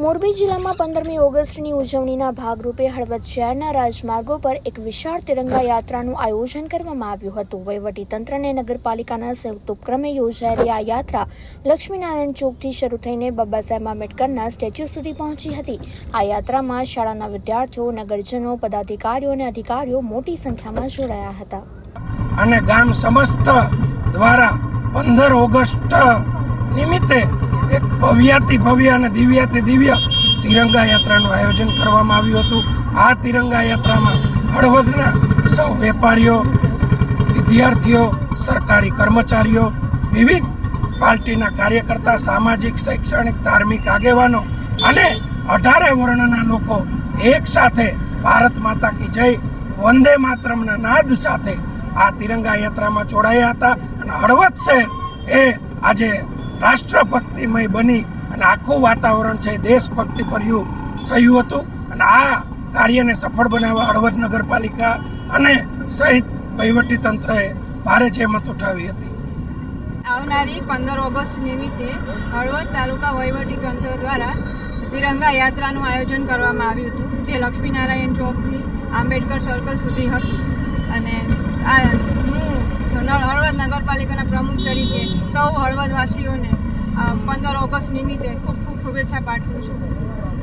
મોરબી જિલ્લામાં પંદરમી ઓગસ્ટની ઉજવણીના ભાગરૂપે હળવદ શહેરના રાજમાર્ગો પર એક વિશાળ તિરંગા યાત્રાનું આયોજન કરવામાં આવ્યું હતું. વહીવટીતંત્ર અને નગરપાલિકાના સંયુક્ત ઉપક્રમે યોજાયેલી આ યાત્રા લક્ષ્મીનારાયણ ચોકથી શરૂ થઈને બાબા સાહેબ આંબેડકરના સ્ટેચ્યુ સુધી પહોંચી હતી. આ યાત્રામાં શાળાના વિદ્યાર્થીઓ, નગરજનો, પદાધિકારીઓ અને અધિકારીઓ મોટી સંખ્યામાં જોડાયા હતા. અને ગામ સમસ્ત દ્વારા પંદર ઓગસ્ટ નિમિત્તે એક ભવ્યાતિ ભવ્ય અને દિવ્યાતિ દિવ્ય તિરંગા યાત્રાનું આયોજન કરવામાં આવ્યું હતું. આ તિરંગા યાત્રામાં હળવદના સૌ વેપારીઓ, વિદ્યાર્થીઓ, સરકારી કર્મચારીઓ, વિવિધ પાર્ટીના કાર્યકર્તા, સામાજિક, શૈક્ષણિક, ધાર્મિક આગેવાનો અને અઢારે વર્ણના લોકો એક સાથે ભારત માતા કી જય, વંદે માતરમના નાદ સાથે આ તિરંગા યાત્રામાં જોડાયા હતા. અને હળવદ શહેર એ આજે રાષ્ટ્રભક્તિમય બની અને આખું વાતાવરણ છે દેશભક્તિ પર્યું થયું હતું. અને આ કાર્યને સફળ બનાવવા હળવદ નગરપાલિકા અને સહિત વહીવટી તંત્રએ ભારે જહેમત ઉઠાવી હતી. આવનારી પંદર ઓગસ્ટ નિમિત્તે હળવદ તાલુકા વહીવટી તંત્ર દ્વારા તિરંગા યાત્રાનું આયોજન કરવામાં આવ્યું હતું, જે લક્ષ્મીનારાયણ ચોકથી આંબેડકર સર્કલ સુધી હતું. અને આ નગરપાલિકાના પ્રમુખ તરીકે સૌ હળવદવાસીઓને પંદર ઓગસ્ટ નિમિત્તે ખૂબ ખૂબ શુભેચ્છા પાઠવું છું.